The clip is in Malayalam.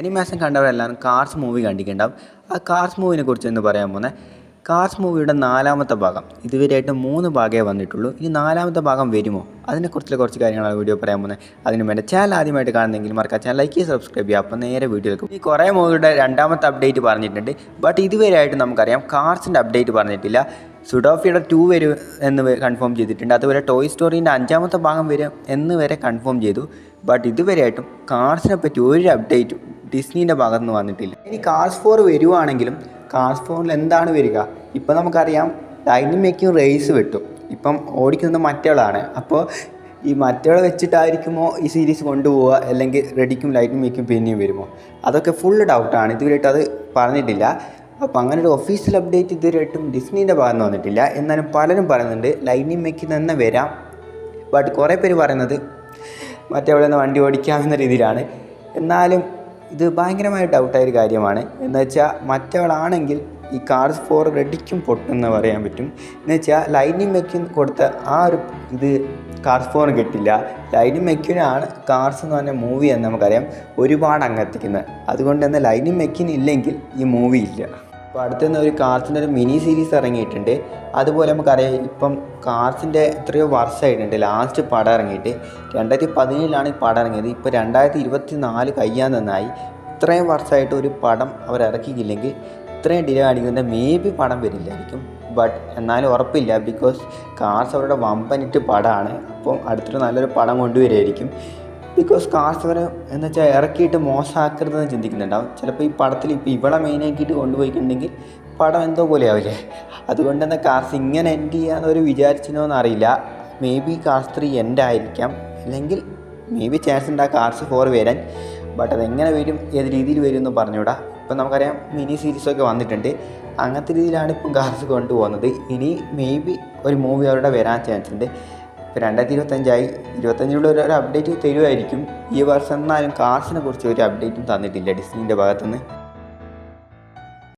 അനിമേഷൻ കണ്ടവരെല്ലാവരും കാർസ് മൂവി കണ്ടിട്ടുണ്ടാവും. ആ കാർസ് മൂവിനെ കുറിച്ച് എന്ന് പറയാൻ പോകുന്നത് കാർസ് മൂവിയുടെ നാലാമത്തെ ഭാഗം. ഇതുവരെയായിട്ട് മൂന്ന് ഭാഗമേ വന്നിട്ടുള്ളൂ. ഇനി നാലാമത്തെ ഭാഗം വരുമോ? അതിനെക്കുറിച്ചുള്ള കുറച്ച് കാര്യങ്ങളാണ് വീഡിയോ പറയാൻ പോകുന്നത്. അതിന് വേണ്ടി ചാനൽ ആദ്യമായിട്ട് കാണുന്നെങ്കിൽ മറക്കാം ചാനൽ ലൈക്ക് ചെയ്യുക സബ്സ്ക്രൈബ് ചെയ്യുക. അപ്പോൾ നേരെ വീഡിയോയിലേക്ക് ഈ കുറേ മൂവിയുടെ രണ്ടാമത്തെ അപ്ഡേറ്റ് പറഞ്ഞിട്ടുണ്ട്. ബട്ട് ഇതുവരെയായിട്ട് നമുക്കറിയാം കാർസിന്റെ അപ്ഡേറ്റ് പറഞ്ഞിട്ടില്ല. സുഡോഫിയുടെ ടു വരും എന്ന് കൺഫേം ചെയ്തിട്ടുണ്ട്. അതുപോലെ ടോയ് സ്റ്റോറീന്റെ അഞ്ചാമത്തെ ഭാഗം വരും എന്ന് വരെ കൺഫേം ചെയ്തു. ബട്ട് ഇതുവരെയായിട്ടും കാർസിനെ പറ്റി ഒരു അപ്ഡേറ്റും ഡിസ്നീന്റെ ഭാഗത്ത് നിന്ന് വന്നിട്ടില്ല. ഇനി കാർസ് ഫോർ വരുവാണെങ്കിലും കാർസ് ഫോറിൽ എന്താണ് വരിക? ഇപ്പം നമുക്കറിയാം ഡൈനമിക്കും റേസ് വെട്ടും. ഇപ്പം ഓടിക്കുന്നത് മറ്റേളാണ്. അപ്പോൾ ഈ മറ്റേളെ വെച്ചിട്ടായിരിക്കുമോ ഈ സീരീസ് കൊണ്ടുപോവുക? അല്ലെങ്കിൽ റെഡിക്കും ലൈറ്റിംഗ് മേക്കും പിന്നെയും വരുമോ? അതൊക്കെ ഫുൾ ഡൗട്ടാണ് ഇതുവരെയായിട്ട് അത് പറഞ്ഞിട്ടില്ല. അപ്പോൾ അങ്ങനെ ഒരു ഒഫീഷ്യൽ അപ്ഡേറ്റ് ഇതുവരെയായിട്ടും ഡിസ്നീന്റെ ഭാഗത്ത് വന്നിട്ടില്ല. എന്നാലും പലരും പറയുന്നുണ്ട് ലൈനിങ് മേക്കിൽ തന്നെ വരാം. ബട്ട് കുറേ പേര് പറയുന്നത് മറ്റേവിടെ നിന്ന് വണ്ടി ഓടിക്കാമെന്ന രീതിയിലാണ്. എന്നാലും ഇത് ഭയങ്കരമായ ഡൗട്ടായ ഒരു കാര്യമാണ്. എന്ന് വെച്ചാൽ മറ്റവളാണെങ്കിൽ ഈ കാർസ് ഫോർ റെഡിക്കും പൊട്ടെന്ന് പറയാൻ പറ്റും. എന്ന് വെച്ചാൽ ലൈനിങ് മെക്കിൻ കൊടുത്ത ആ ഒരു ഇത് കാർസ് ഫോർ കിട്ടില്ല. ലൈനിങ് മെക്കിനാണ് കാർസ് എന്ന് പറഞ്ഞ മൂവി എന്ന് നമുക്കറിയാം. ഒരുപാട് അങ്ങെത്തിക്കുന്നത് അതുകൊണ്ട് തന്നെ ലൈനിങ് മെക്കിൻ ഇല്ലെങ്കിൽ ഈ മൂവി ഇല്ല. അപ്പോൾ അടുത്തുനിന്ന് ഒരു കാർസിന്റെ ഒരു മിനി സീരീസ് ഇറങ്ങിയിട്ടുണ്ട്. അതുപോലെ നമുക്കറിയാം ഇപ്പം കാർസിന്റെ എത്രയോ വർഷമായിട്ടുണ്ട്. ലാസ്റ്റ് പടം ഇറങ്ങിയിട്ട്. രണ്ടായിരത്തി പതിനേഴിലാണ് ഈ പടം ഇറങ്ങിയത്. ഇപ്പോൾ രണ്ടായിരത്തി ഇരുപത്തി നാല് കഴിയാൻ നന്നായി. ഇത്രയും വർഷമായിട്ട് ഒരു പടം അവർ ഇറക്കിയില്ലെങ്കിൽ ഇത്രയും ഡിലേ കാണിക്കുന്നത് മേ ബി പടം വരില്ലായിരിക്കും. ബട്ട് എന്നാലും ഉറപ്പില്ല. ബിക്കോസ് കാർസ് അവരുടെ വമ്പനിട്ട് പടമാണ്. അപ്പം അടുത്തൊരു നല്ലൊരു പടം കൊണ്ടുവരുമായിരിക്കും ബിക്കോസ് കാർസ് അവരെ എന്ന് വെച്ചാൽ ഇറക്കിയിട്ട് മോശമാക്കരുതെന്ന് ചിന്തിക്കുന്നുണ്ടാവും. ചിലപ്പോൾ ഈ പടത്തിൽ ഇപ്പോൾ ഇവളെ മെയിനാക്കിയിട്ട് കൊണ്ടുപോയിട്ടുണ്ടെങ്കിൽ പടം എന്തോ പോലെ ആവില്ലേ അതുകൊണ്ട് തന്നെ കാർസ് ഇങ്ങനെ എൻഡ് ചെയ്യാന്ന് അവർ വിചാരിച്ചിനോ എന്നറിയില്ല. May be cars three end ആയിരിക്കാം. അല്ലെങ്കിൽ മേ ബി ചാൻസ് ഉണ്ട് ആ കാർസ് ഫോർ വരാൻ. ബട്ട് അതെങ്ങനെ വരും? ഏത് രീതിയിൽ വരും എന്ന് പറഞ്ഞുകൂടാ. ഇപ്പം നമുക്കറിയാം മിനി സീരീസൊക്കെ വന്നിട്ടുണ്ട്. അങ്ങനത്തെ രീതിയിലാണ് ഇപ്പം കാർസ് കൊണ്ടുപോകുന്നത്. ഇനി മേ ബി ഒരു മൂവി അവരുടെ വരാൻ ചാൻസ് ഉണ്ട്. ഇപ്പോൾ രണ്ടായിരത്തി ഇരുപത്തഞ്ചായി ഇരുപത്തഞ്ചിലുള്ള ഒരു അപ്ഡേറ്റ് തരുമായിരിക്കും ഈ വർഷം എന്നാലും കാർസിനെ കുറിച്ച് ഒരു അപ്ഡേറ്റും തന്നിട്ടില്ല ഡിസ്നീന്റെ ഭാഗത്തുനിന്ന്.